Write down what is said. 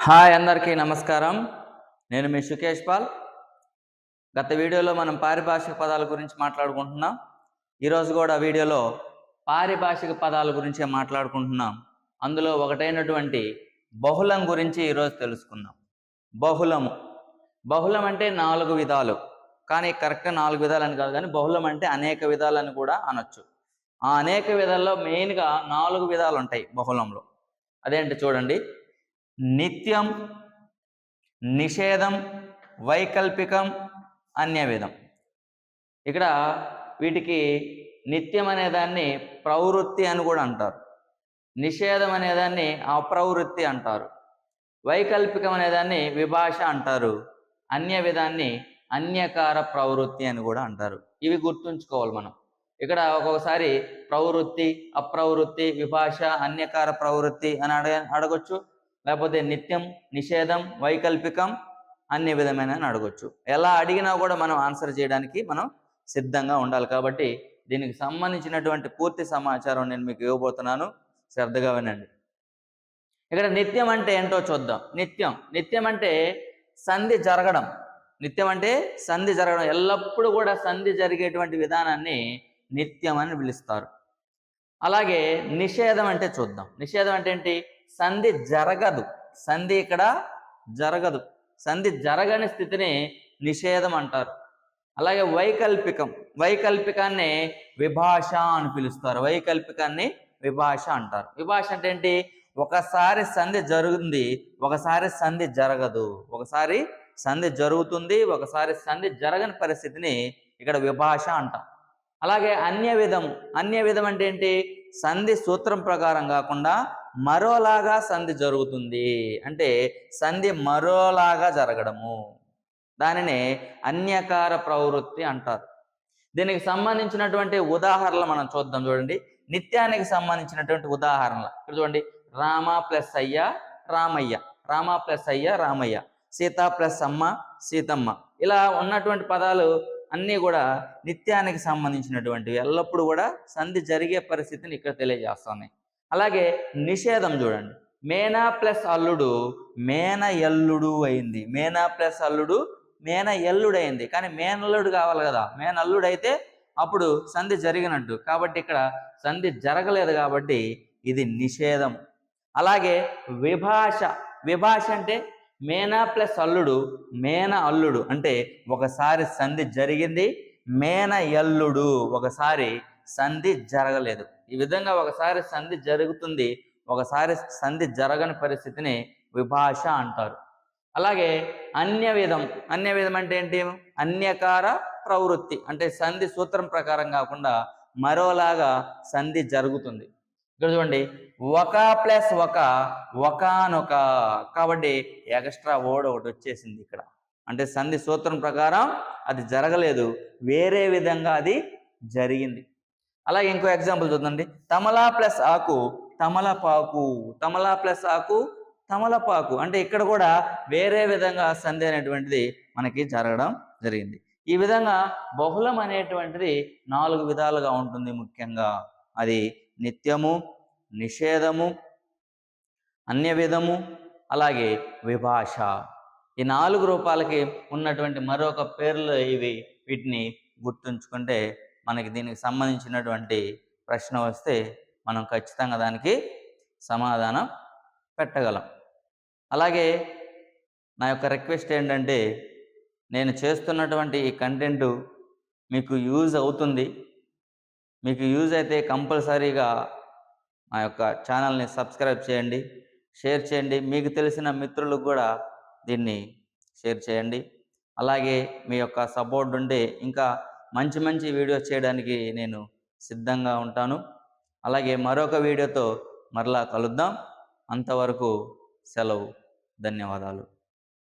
Hi అందరికీ నమస్కారం. నేను మీ సుకేష్ పాల్. గత వీడియోలో మనం పారిభాషిక పదాల గురించి మాట్లాడుకుంటున్నాం. ఈరోజు కూడా వీడియోలో పారిభాషిక పదాల గురించే మాట్లాడుకుంటున్నాం. అందులో ఒకటైనటువంటి బహుళం గురించి ఈరోజు తెలుసుకుందాం. బహుళము. బహుళం అంటే నాలుగు విధాలు. కానీ కరెక్ట్గా నాలుగు విధాలు అని కాదు కానీ బహుళం అంటే అనేక విధాలని కూడా అనొచ్చు. ఆ అనేక విధాల్లో మెయిన్గా నాలుగు విధాలు ఉంటాయి బహుళంలో. అదేంటి చూడండి. నిత్యం నిషేధం వైకల్పికం అన్యవిధం ఇక్కడ వీటికి నిత్యం అనేదాన్ని ప్రవృత్తి అని కూడా అంటారు. నిషేధం అనేదాన్ని అప్రవృత్తి అంటారు. వైకల్పికం అనేదాన్ని విభాష అంటారు. అన్య విధాన్ని అన్యకార ప్రవృత్తి అని కూడా అంటారు. ఇవి గుర్తుంచుకోవాలి మనం. ఇక్కడ ఒక్కొక్కసారి ప్రవృత్తి అప్రవృత్తి విభాష అన్యకార ప్రవృత్తి అని అడగ అడగొచ్చు. లేకపోతే నిత్యం నిషేధం వైకల్పికం అన్ని విధమైన అని అడగొచ్చు. ఎలా అడిగినా కూడా మనం ఆన్సర్ చేయడానికి మనం సిద్ధంగా ఉండాలి. కాబట్టి దీనికి సంబంధించినటువంటి పూర్తి సమాచారం నేను మీకు ఇవ్వబోతున్నాను. శ్రద్ధగా వినండి. ఇక్కడ నిత్యం అంటే ఏంటో చూద్దాం. నిత్యం. నిత్యం అంటే సంధి జరగడం. నిత్యం అంటే సంధి జరగడం. ఎల్లప్పుడూ కూడా సంధి జరిగేటువంటి విధానాన్ని నిత్యం అని పిలుస్తారు. అలాగే నిషేధం అంటే చూద్దాం. నిషేధం అంటే ఏంటి? సంధి జరగదు. సంధి ఇక్కడ జరగదు. సంధి జరగని స్థితిని నిషేధం అంటారు. అలాగే వైకల్పికం. వైకల్పికాన్ని విభాష అని పిలుస్తారు. వైకల్పికాన్ని విభాష అంటారు. విభాష అంటే ఏంటి? ఒకసారి సంధి జరుగుతుంది ఒకసారి సంధి జరగదు. ఒకసారి సంధి జరుగుతుంది ఒకసారి సంధి జరగని పరిస్థితిని ఇక్కడ విభాష అంటాం. అలాగే అన్య విధం అన్య విధం అంటే ఏంటి? సంధి సూత్రం ప్రకారం కాకుండా మరోలాగా సంధి జరుగుతుంది. అంటే సంధి మరోలాగా జరగడము. దానిని అన్యకార ప్రవృత్తి అంటారు. దీనికి సంబంధించినటువంటి ఉదాహరణలు మనం చూద్దాం చూడండి. నిత్యానికి సంబంధించినటువంటి ఉదాహరణలు. ఇక్కడ చూడండి. రామ ప్లస్ అయ్య రామయ్య. రామ ప్లస్ అయ్య రామయ్య. సీత ప్లస్ అమ్మ సీతమ్మ. ఇలా ఉన్నటువంటి పదాలు అన్నీ కూడా నిత్యానికి సంబంధించినటువంటివి. ఎల్లప్పుడూ కూడా సంధి జరిగే పరిస్థితిని ఇక్కడ తెలియజేస్తున్నాయి అలాగే నిషేధం చూడండి. మేనా ప్లస్ అల్లుడు మేన ఎల్లుడు అయింది. మేనా ప్లస్ అల్లుడు మేన ఎల్లుడు అయింది. కానీ మేనల్లుడు కావాలి కదా. మేనల్లుడు అయితే అప్పుడు సంధి జరిగినట్టు. కాబట్టి ఇక్కడ సంధి జరగలేదు కాబట్టి ఇది నిషేధం. అలాగే విభాష. విభాష అంటే మేనా ప్లస్ అల్లుడు మేన అల్లుడు అంటే ఒకసారి సంధి జరిగింది మేన ఎల్లుడు. ఒకసారి సంధి జరగలేదు. ఈ విధంగా ఒకసారి సంధి జరుగుతుంది ఒకసారి సంధి జరగని పరిస్థితిని విభాష అంటారు. అలాగే అన్య విధం అన్య విధం అంటే ఏంటి? అన్యకార ప్రవృత్తి అంటే సంధి సూత్రం ప్రకారం కాకుండా మరోలాగా సంధి జరుగుతుంది. ఇక్కడ చూడండి ఒక ప్లస్ ఒక ఒకనొక కాబట్టి ఎక్స్ట్రా ఓడ్ ఒకటి వచ్చేసింది ఇక్కడ. అంటే సంధి సూత్రం ప్రకారం అది జరగలేదు వేరే విధంగా అది జరిగింది. అలాగే ఇంకో ఎగ్జాంపుల్ చూద్దండి తమలా ప్లస్ ఆకు తమలపాకు తమలా ప్లస్ ఆకు తమలపాకు అంటే ఇక్కడ కూడా వేరే విధంగా సంధి అనేటువంటిది మనకి జరగడం జరిగింది. ఈ విధంగా బహుళం అనేటువంటిది నాలుగు విధాలుగా ఉంటుంది ముఖ్యంగా. అది నిత్యము నిషేధము అన్య విధము అలాగే విభాష. ఈ నాలుగు రూపాలకి ఉన్నటువంటి మరొక పేర్లు ఇవి. వీటిని గుర్తుంచుకుంటే మనకి దీనికి సంబంధించినటువంటి ప్రశ్న వస్తే మనం ఖచ్చితంగా దానికి సమాధానం పెట్టగలం. అలాగే నా యొక్క రిక్వెస్ట్ ఏంటంటే నేను చేస్తున్నటువంటి ఈ కంటెంట్ మీకు యూజ్ అవుతుంది. మీకు యూజ్ అయితే కంపల్సరీగా మా యొక్క ఛానల్ని సబ్స్క్రైబ్ చేయండి షేర్ చేయండి. మీకు తెలిసిన మిత్రులకు కూడా దీన్ని షేర్ చేయండి. అలాగే మీ యొక్క సపోర్ట్ ఉంటే ఇంకా మంచి మంచి వీడియోస్ చేయడానికి నేను సిద్ధంగా ఉంటాను. అలాగే మరొక వీడియోతో మరలా కలుద్దాం. అంతవరకు సెలవు. ధన్యవాదాలు.